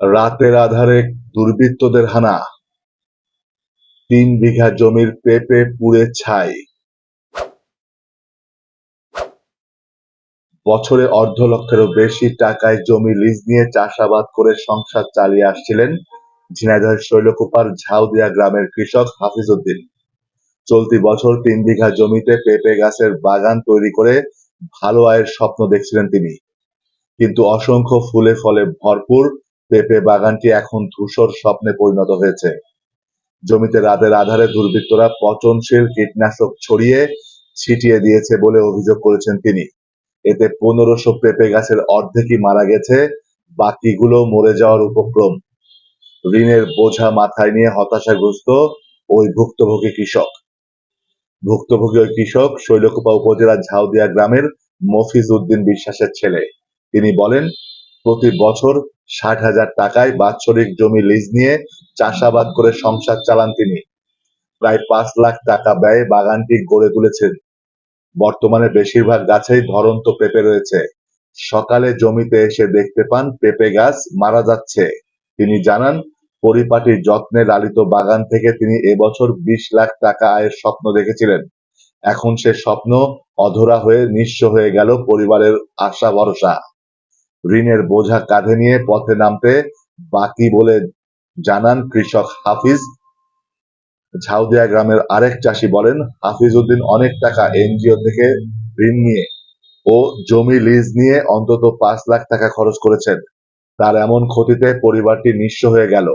রাতের আধারে দুর্বৃত্তদের হানা। তিন বিঘা জমির পেঁপে পুড়ে ছাই। বছরে অর্ধ লক্ষেরও বেশি টাকায় জমি লিজ নিয়ে চাষাবাদ করে সংসার চালিয়ে আসছিলেন ঝিনাইদহের শৈলকুপার ঝাউদিয়া গ্রামের কৃষক হাফিজ উদ্দিন চলতি বছর তিন বিঘা জমিতে পেঁপে গাছের বাগান তৈরি করে ভালো আয়ের স্বপ্ন দেখছিলেন তিনি। কিন্তু অসংখ্য ফুলে ফলে ভরপুর পেঁপে বাগানটি এখন ধূসর স্বপ্নে পরিণত হয়েছে। জমিতে রাতের আধারে দুর্বৃত্তরা পচনশীল কীটনাশক ছড়িয়ে ছিটিয়ে দিয়েছে বলে অভিযোগ করেছেন তিনি। এতে পনেরোশো পেঁপে গাছের অর্ধেকই মারা গেছে, বাকিগুলো মরে যাওয়ার উপক্রম। ঋণের বোঝা মাথায় নিয়ে হতাশাগ্রস্ত ওই ভুক্তভোগী কৃষক। ভুক্তভোগী ওই কৃষক শৈলকুপা উপজেলার ঝাউদিয়া গ্রামের মফিজ উদ্দিন বিশ্বাসের ছেলে। তিনি বলেন, প্রতি বছর ষাট হাজার টাকায় বাৎসরিক জমি লিজ নিয়ে চাষাবাদ করে সংসার চালান তিনি। প্রায় পাঁচ লাখ টাকা ব্যয়ে বাগানটি গড়ে তুলেছেন। বর্তমানে বেশিরভাগ গাছেই ধরন্ত পেঁপে রয়েছে। সকালে জমিতে এসে দেখতে পান, পেঁপে গাছ মারা যাচ্ছে। তিনি জানান পরিপাটির যত্নে লালিত বাগান থেকে তিনি এবছর বিশ লাখ টাকা আয়ের স্বপ্ন দেখেছিলেন। এখন সে স্বপ্ন অধরা হয়ে নিঃস্ব হয়ে গেল পরিবারের আশা ভরসা ঋণের বোঝা কাঁধে নিয়ে পথে নামতে বাকি বলে জানান কৃষক হাফিজ। ঝাউদিয়া গ্রামের আরেক চাষি বলেন হাফিজ উদ্দিন অনেক টাকা এনজিও থেকে ঋণ নিয়ে ও জমি লিজ নিয়ে অন্তত পাঁচ লাখ টাকা খরচ করেছেন। তার এমন ক্ষতিতে পরিবারটি নিঃস্ব হয়ে গেল।